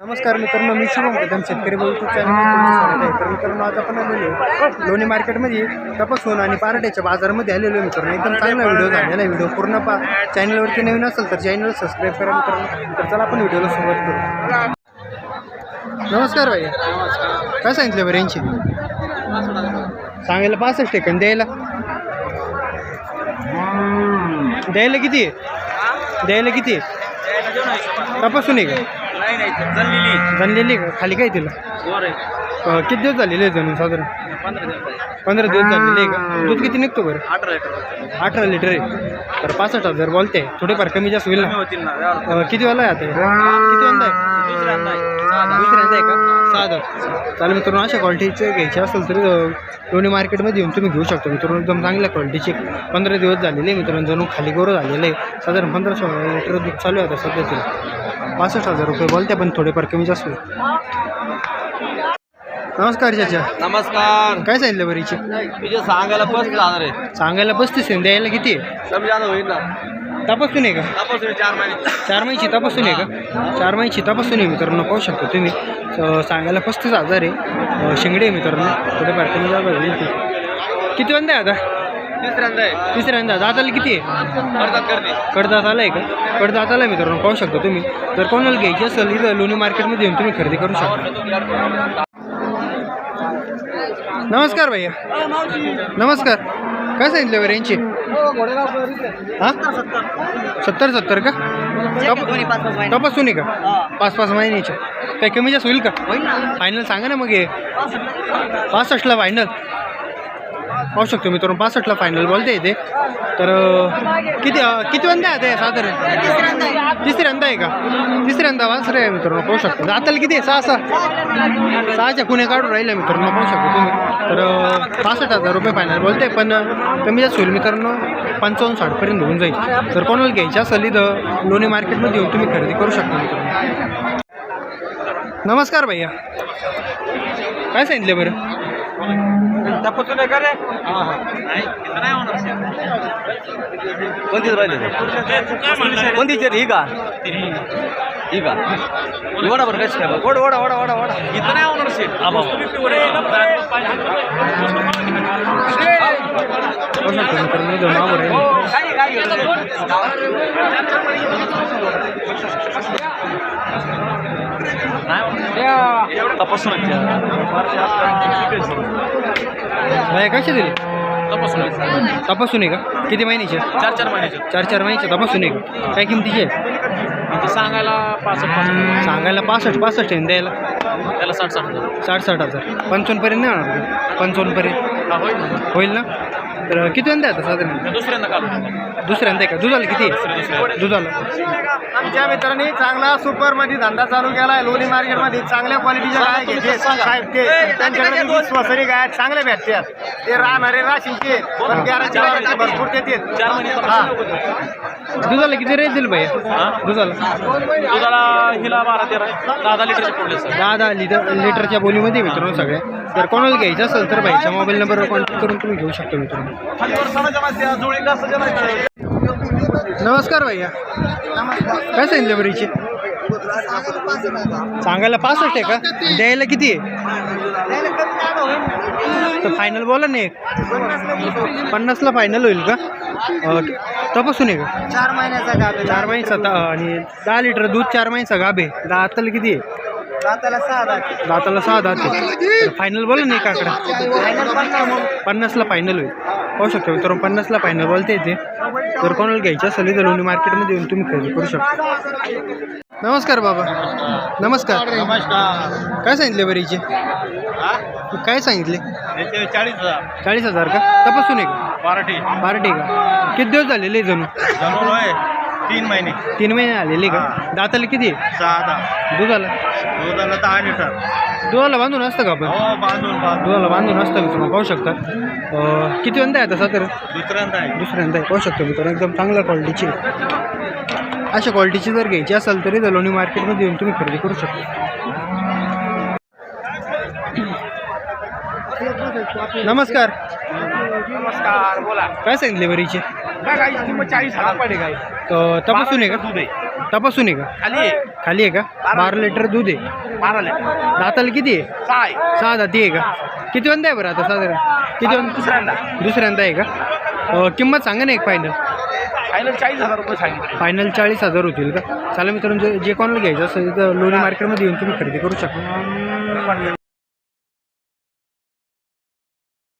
नमस्कार मित्रांनो मी शुभम कदम शेतकरी बोलतो. चॅनलवर आहे. तर मित्रांनो आज आपण आलेलो आहे लोणी मार्केटमध्ये. तपासून आणि पाराट्याच्या बाजारामध्ये आलेलो आहे मित्रांनो. एकदम चांगला व्हिडिओ झालेला व्हिडिओ पूर्ण पा चॅनलवरती नवीन असेल तर चॅनल सबस्क्राईब करा मित्रांनो. तर चला आपण व्हिडिओला सुरुवात करू. नमस्कार भाई. काय सांगितलं बरं यांची? सांगायला पासष्ट आहे आणि द्यायला? द्यायला किती द्यायला किती तपासून आहे का? नाही नाही जणलेली बनलेली का? खाली काय तिला? वर आहे. अं, किती दिवस झालेले आहे जणून साधारण? पंधरा दिवस पंधरा दिवस झालेले आहे का? दूध किती निघतो बरं? अठरा लिटर अठरा लिटर आहे. तर पासष्ट हजार बोलते. थोडेफार कमी जास्त होईल कमी ना होतील ना यावर अं, किती वाला आहे आता हे? किती वाला आहे? दुसऱ्यांदा आहे. सहा दहा. दुसऱ्यांदा आहे का? सहा हजार. चालेल मित्रांनो अशा क्वालिटीचे घ्यायचे असेल तरी अं, लोणी मार्केटमध्ये येऊन तुम्ही घेऊ शकता मित्रांनो. एकदम चांगल्या क्वालिटीचे. पंधरा दिवस झालेले आहे मित्रांनो जणू खाली गोरं झालेलं. आहे साधारण पंधरा सोळा लिटर दूध चालू आहे आता सध्या तरी. पासष्ट हजार रुपये बोलते पण थोडेफार कमी जास्त नमस्कार चाचा. नमस्कार. काय सांगितलं बरीचे तुझे सांगायला पस्तीस हजार आहे. सांगायला पस्तीस आहे द्यायला किती? जादा होईल ना. तपासून आहे का? तपासून चार महिने. चार महिन्याची तपासून आहे का? चार महिन्याची तपासून आहे मित्रांनो पाहू शकता तुम्ही. सांगायला पस्तीस हजार आहे. शिंगडे आहे मित्रांनो. थोडेफार कमी जागा होईल किती वंदा आहे आता? तिसऱ्यांदा आहे. तिसऱ्यांदा. दाताला किती आहे? कडदात आला आहे का? कडदात आला मित्रांनो पाहू शकता तुम्ही. जर कोणाला घ्यायची असेल इथं लोणी मार्केटमध्ये येऊन तुम्ही खरेदी करू शकता. नमस्कार भैया. नमस्कार. काय सांगितलं बरं यांची? हां? सत्तर सत्तर का? तप- तपासून आहे का? पाच पाच महिन्याचे. काही कमी जास्त होईल का? फायनल सांगा ना मग हे. पासष्टला फायनल पाहू शकतो मित्रांनो पासष्टला फायनल बोलते ते तर किती किती वंदा आहे साधारण? तिसऱ्यांदा आहे का? तिसऱ्यांदा वासरे आहे मित्रांनो पाहू शकतो. आताला किती आहे? सहा सहा. सहाच्या कुण्या काढून राहिल्या मित्रांनो पाहू शकतो तुम्ही. तर पासष्ट हजार रुपये फायनल बोलते पण कमी जास्त होईल मित्रांनो पंचावन्न साठपर्यंत होऊन जाईल. जर कोणाला घ्यायची असेल इथं लोणी मार्केटमध्ये येऊन तुम्ही खरेदी करू शकता मित्रांनो. नमस्कार भैया. काय सांगितलं बरं? तपासून आहे का रे नाही इथं नाही होणार कोणतीच राहिले कोणतीच ही का ही का वडा बरं भैया कशी दिली तपासून तपासून आहे का? किती महिन्याचे चार चार महिन्याचे चार चार महिन्याचे तपासून आहे. का काय किमतीचे आहे? सांगायला पासष्ट पासष्ट. सांगायला पासष्ट पासष्ट आहे द्यायला? त्याला साठ साठ हजार. साठ साठ हजार. पंचावन्नपर्यंत नाही होणार का? पंचावन्नपर्यंत हा, होईल ना. होईल ना? तर किती वंदा आता साधारण? दुसऱ्यांदा काल दुसऱ्यांदा आहे का? दुधाला किती? आहे दुधाला. आमच्या मित्रांनी चांगला सुपरमध्ये धंदा चालू केला आहे लोणी मार्केटमध्ये चांगल्या क्वालिटीच्या गाय घेते. साहेब ते त्यांच्याकडे वीस वसरी गाय आहेत, चांगले भेटतात ते राहणारे राशींचे. पण गॅरंटी भरपूर देतात हा. दुधाला किती रेट दिलं भैया दुधाला? दुधाला हिला बारा तेरा. दहा दहा लिटरचे सर दहा दहा लिटर लिटरच्या बोलीमध्ये मित्रांनो सगळ्या जर कोणाला घ्यायचं असेल तर भाईच्या मोबाईल नंबरवर कॉन्टॅक्ट करून तुम्ही घेऊ शकता मित्रांनो. नमस्कार भैया. काय सांगितलं बरीचे सांगायला पासष्ट आहे का? द्यायला किती आहे? तर फायनल बोला ना एक. पन्नासला फायनल होईल का? अं, तपासून आहे का? चार महिन्याचा गाभ चार महिन्याचा ता- आणि दहा लिटर दूध चार महिन्याचा गाभे दहा आत्ताला किती आहे? दाताला सहा दात दाताला सहा दात आहे. फायनल बोला ना एक आकडा पन्नासला फायनल होईल. पाहू शकतो तर पन्नासला फायनल बोलते येते जर कोणाला घ्यायचं असेल तर लोणी मार्केटमध्ये येऊन तुम्ही खरेदी करू शकता. नमस्कार बाबा. नमस्कार. नमस्कार. काय सांगितले बरीचे? काय सांगितले? चाळीस हजार. चाळीस हजार का? तपासून आहे का पार्टी. पार्टी का? किती दिवस झालेले जणू? जरूर होय तीन महिने. तीन महिने आलेले का? दाताला किती? आहे सहा दहा दुधाला? दुधाला दहा लिटर. दुधाला बांधून असतं का आपण? हो बांधून बांधून. दुधाला बांधून असतं मित्रांनो पाहू शकता. अं, किती वंदा आहे आता सर? दुसऱ्यांदा आहे. दुसऱ्यांदा आहे. पाहू शकतो मित्रांनो एकदम चांगल्या क्वालिटीची अशा क्वालिटीची जर घ्यायची असेल तरी तर लोणी मार्केटमध्ये येऊन तुम्ही खरेदी करू शकता. नमस्कार. नमस्कार बोला. काय सांगितले बरीचे? काय चाळीस हजार पडे तर तपासून आहे दूध का तपासून आहे का? खाली आहे. खाली आहे का? बारा लिटर दूध आहे. बारा लिटर. दाताला किती आहे? सहा आहे. सहा दाती आहे का? किती वंदा आहे बरं आता साधारण? किती वंदा? दुसऱ्यांदा. दुसऱ्यांदा आहे का? किंमत सांगा ना एक फायनल फायनल चाळीस हजार रुपये सांगितले. फायनल चाळीस हजार होतील का? चालेल मित्रांनो जे जे कोणाला घ्यायचं असेल तर लोणी मार्केटमध्ये येऊन तुम्ही खरेदी करू शकता.